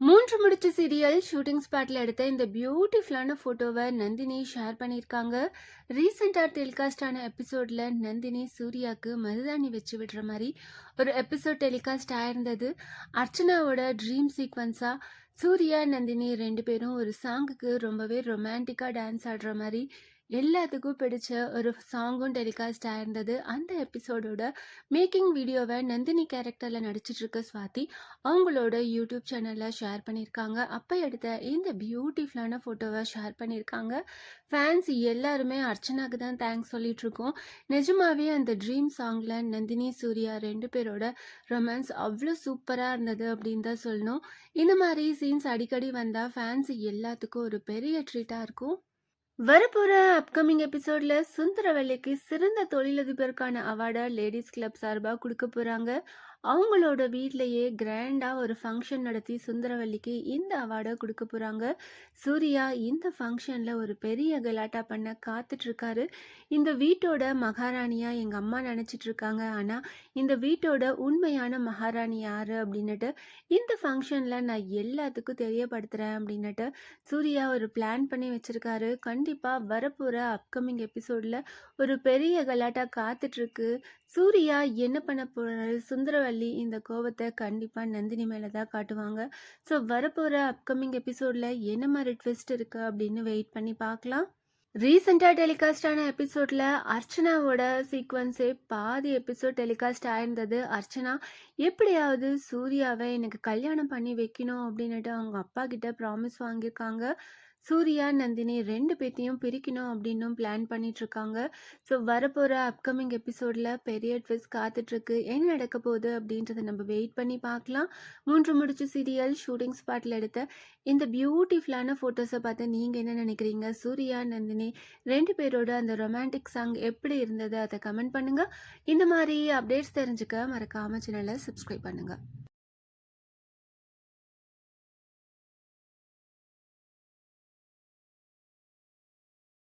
மூன்று முடிச்ச serial shooting ஸ்பாட்ல எடுத்த இந்த பியூட்டிஃபுல்லான ஃபோட்டோவை நந்தினி ஷேர் பண்ணியிருக்காங்க. ரீசெண்டாக டெலிகாஸ்ட் ஆன எபிசோடில் நந்தினி சூர்யாவுக்கு மருதாணி வச்சு விடுற மாதிரி ஒரு எபிசோட் டெலிகாஸ்ட் ஆயிருந்தது. அர்ச்சனாவோட ட்ரீம் சீக்வன்ஸாக சூர்யா நந்தினி ரெண்டு பேரும் ஒரு சாங்குக்கு ரொம்பவே ரொமான்டிக்காக டான்ஸ் ஆடுற மாதிரி எல்லாத்துக்கும் பிடிச்ச ஒரு சாங்கும் டெலிகாஸ்ட் ஆயிருந்தது. அந்த எபிசோடோட மேக்கிங் வீடியோவை நந்தினி கேரக்டரில் நடிச்சிட்டு இருக்க ஸ்வாதி அவங்களோட யூடியூப் சேனலில் ஷேர் பண்ணியிருக்காங்க அப்போ எடுத்த இந்த பியூட்டிஃபுல்லான ஃபோட்டோவை ஷேர் பண்ணியிருக்காங்க ஃபேன்ஸ் எல்லாருமே அர்ச்சனாக்கு தான் தேங்க்ஸ் சொல்லிகிட்ருக்கோம் நிஜமாவே அந்த ட்ரீம் சாங்கில் நந்தினி சூர்யா ரெண்டு பேரோட ரொமான்ஸ் அவ்வளோ சூப்பராக இருந்தது அப்படின்னு தான் சொல்லணும். இந்த மாதிரி சீன்ஸ் அடிக்கடி வந்தால் ஃபேன்ஸ் எல்லாத்துக்கும் ஒரு பெரிய ட்ரீட்டாக இருக்கும். வரப்போற அப்கமிங் எபிசோட்ல சுந்தரவல்லிக்கு சிறந்த தொழிலதிபருக்கான அவார்டை லேடிஸ் கிளப் சார்பாக கொடுக்க போறாங்க. அவங்களோட வீட்லயே கிராண்டாக ஒரு ஃபங்க்ஷன் நடத்தி சுந்தரவல்லிக்கு இந்த அவார்டை கொடுக்க போகிறாங்க சூர்யா இந்த ஃபங்க்ஷனில் ஒரு பெரிய கலாட்டா பண்ண காத்துட்ருக்காரு. இந்த வீட்டோட மகாராணியாக எங்கள் அம்மா நினைச்சிட்டு இருக்காங்க இந்த வீட்டோட உண்மையான மகாராணி யார் அப்படின்னுட்டு இந்த ஃபங்க்ஷனில் நான் எல்லாத்துக்கும் தெரியப்படுத்துகிறேன் அப்படின்னுட்டு சூர்யா ஒரு பிளான் பண்ணி வச்சுருக்காரு. கண்டிப்பாக வரப்போகிற அப்கமிங் எபிசோடில் ஒரு பெரிய கலாட்டா காத்துட்ருக்கு. சூர்யா என்ன பண்ண போறாரு? சுந்தரவல்லி இந்த கோபத்தை கண்டிப்பா நந்தினி மேல தான் காட்டுவாங்க. ஸோ வரப்போற அப்கமிங் எபிசோட்ல என்ன மாதிரி ட்விஸ்ட் இருக்கு அப்படின்னு வெயிட் பண்ணி பார்க்கலாம். ரீசெண்டாக டெலிகாஸ்டான எபிசோடில் அர்ச்சனாவோட சீக்வன்ஸே பாதி எபிசோட் டெலிகாஸ்ட் ஆயிருந்தது. அர்ச்சனா எப்படியாவது சூர்யாவை எனக்கு கல்யாணம் பண்ணி வைக்கணும் அப்படின்னுட்டு அவங்க அப்பா கிட்ட ப்ராமிஸ் வாங்கியிருக்காங்க. சூர்யா நந்தினி ரெண்டு பேத்தையும் பிரிக்கணும் அப்படின்னும் பிளான் பண்ணிட்டு இருக்காங்க ஸோ வரப்போகிற அப்கமிங் எபிசோடில் பெரிய ட்விஸ்ட் காத்துட்ருக்கு என்ன நடக்க போகுது அப்படின்றத நம்ம வெயிட் பண்ணி பார்க்கலாம். மூன்று முடிச்சு சீரியல் ஷூட்டிங் ஸ்பாட்டில் எடுத்த இந்த பியூட்டிஃபுல்லான ஃபோட்டோஸை பார்த்து நீங்கள் என்ன நினைக்கிறீங்க? சூர்யா நந்தினி ரெண்டு பேரோட அந்த ரொமான்டிக் சாங் எப்படி இருந்தது? அதை கமெண்ட் பண்ணுங்கள் இந்த மாதிரி அப்டேட்ஸ் தெரிஞ்சுக்க மறக்காம சேனலை சப்ஸ்கிரைப் பண்ணுங்கள்